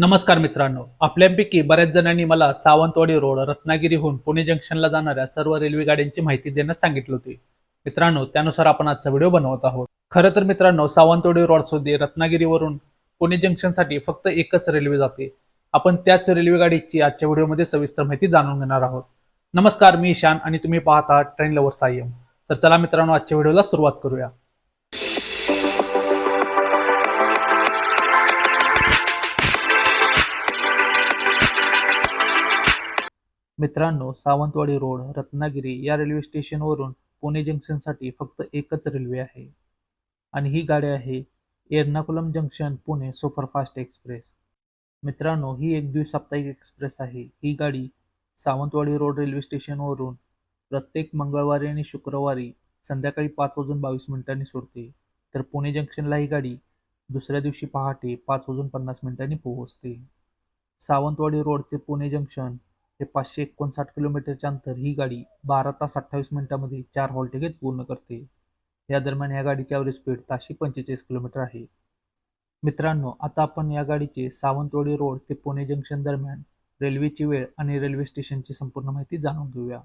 नमस्कार मित्रांनो. आपल्यापैकी बऱ्याच जणांनी मला सावंतवाडी रोड रत्नागिरीहून पुणे जंक्शनला जाणाऱ्या सर्व रेल्वे गाड्यांची माहिती देण्यास सांगितली होती. मित्रांनो त्यानुसार आपण आजचा व्हिडिओ बनवत आहोत. खरं तर मित्रांनो सावंतवाडी रोड सुद्धा रत्नागिरीवरून पुणे जंक्शनसाठी फक्त एकच रेल्वे जाते. आपण त्याच रेल्वे गाडीची आजच्या व्हिडिओमध्ये सविस्तर माहिती जाणून घेणार आहोत. नमस्कार मी ईशान आणि तुम्ही पाहत आहात ट्रेन लवर सायम तर चला मित्रांनो आजच्या व्हिडिओला सुरुवात करूया. मित्रांनो सावंतवाडी रोड रत्नागिरी या रेल्वे स्टेशनवरून पुणे जंक्शनसाठी फक्त एकच रेल्वे आहे. आणि ही गाडी आहे Ernakulam junction Pune superfast express. मित्रांनो ही एक द्विसाप्ताहिक एक्सप्रेस आहे. ही गाडी सावंतवाडी रोड रेल्वे स्टेशनवरून प्रत्येक मंगळवारी आणि शुक्रवारी संध्याकाळी पाच वाजून बावीस मिनिटांनी सोडते. तर पुणे जंक्शनला ही गाडी दुसऱ्या दिवशी पहाटे पाच वाजून पन्नास मिनिटांनी पोहोचते. सावंतवाडी रोड ते पुणे जंक्शन ते पाचशे एकोणसाठ किलोमीटरचे अंतर ही गाडी बारा तास अठ्ठावीस मिनिटांमध्ये चार हॉल्ट घेत पूर्ण करते. या दरम्यान या गाडीची ॲव्हरेज स्पीड ताशी पंचेचाळीस किलोमीटर आहे. मित्रांनो आता आपण या गाडीचे सावंतवाडी रोड ते पुणे जंक्शन दरम्यान रेल्वेची वेळ आणि रेल्वे स्टेशनची संपूर्ण माहिती जाणून घेऊया.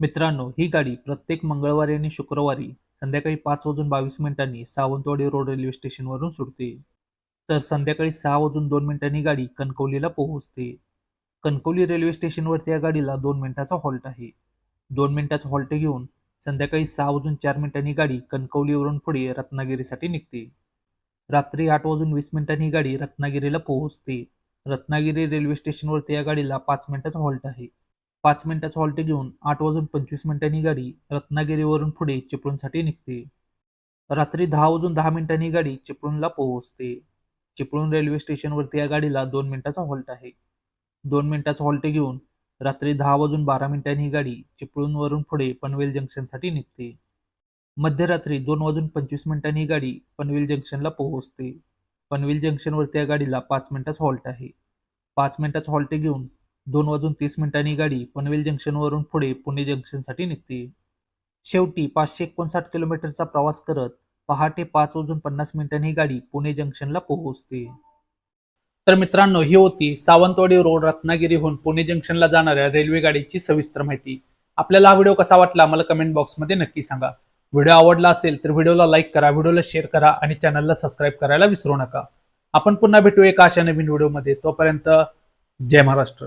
मित्रांनो ही गाडी प्रत्येक मंगळवारी आणि शुक्रवारी संध्याकाळी पाच वाजून बावीस मिनिटांनी सावंतवाडी रोड रेल्वे स्टेशनवरून सुटते. तर संध्याकाळी सहा वाजून दोन मिनिटांनी गाडी कणकवलीला पोहोचते. कणकवली रेल्वे स्टेशनवरती या गाडीला दोन मिनिटाचा हॉल्ट आहे. दोन मिनिटाचा हॉल्ट घेऊन संध्याकाळी सहा वाजून चार मिनिटांनी गाडी कणकवलीवरून पुढे रत्नागिरीसाठी निघते. रात्री आठ वाजून वीस मिनिटांनी गाडी रत्नागिरीला पोहोचते. रत्नागिरी रेल्वे स्टेशनवरती या गाडीला पाच मिनिटाचा हॉल्ट आहे. पाच मिनिटाचा हॉल्ट घेऊन आठ वाजून पंचवीस मिनिटांनी गाडी रत्नागिरीवरून पुढे चिपळूणसाठी निघते. रात्री दहा वाजून दहा मिनिटांनी गाडी चिपळूणला पोहोचते. चिपळूण रेल्वे स्टेशनवरती या गाडीला दोन मिनिटाचा हॉल्ट आहे. दोन मिनिटाचा हॉल्ट घेऊन रात्री दहा वाजून बारा मिनिटांनी ही गाडी चिपळूणवरून पुढे पनवेल जंक्शनसाठी निघते. मध्यरात्री दोन वाजून पंचवीस मिनिटांनी ही गाडी पनवेल जंक्शनला पोहोचते. पनवेल जंक्शनवरती या गाडीला पाच मिनिटाचा हॉल्ट आहे. पाच मिनिटाचा हॉल्ट घेऊन दोन वाजून तीस मिनिटांनी गाडी पनवेल जंक्शनवरून पुढे पुणे जंक्शनसाठी निघते. शेवटी पाचशे एकोणसाठ किलोमीटरचा प्रवास करत पहाटे पाच वाजून पन्नास मिनिटांनी ही गाडी पुणे जंक्शनला पोहोचते. तर मित्रांनो ही होती सावंतवाडी रोड रत्नागिरीहून पुणे जंक्शनला जाणाऱ्या रेल्वे गाडीची सविस्तर माहिती. आपल्याला हा व्हिडिओ कसा वाटला मला कमेंट बॉक्समध्ये नक्की सांगा. व्हिडिओ आवडला असेल तर व्हिडिओला लाईक करा व्हिडिओला शेअर करा आणि चॅनलला सबस्क्राईब करायला विसरू नका. आपण पुन्हा भेटू एका अशा नवीन व्हिडिओमध्ये. तोपर्यंत जय महाराष्ट्र.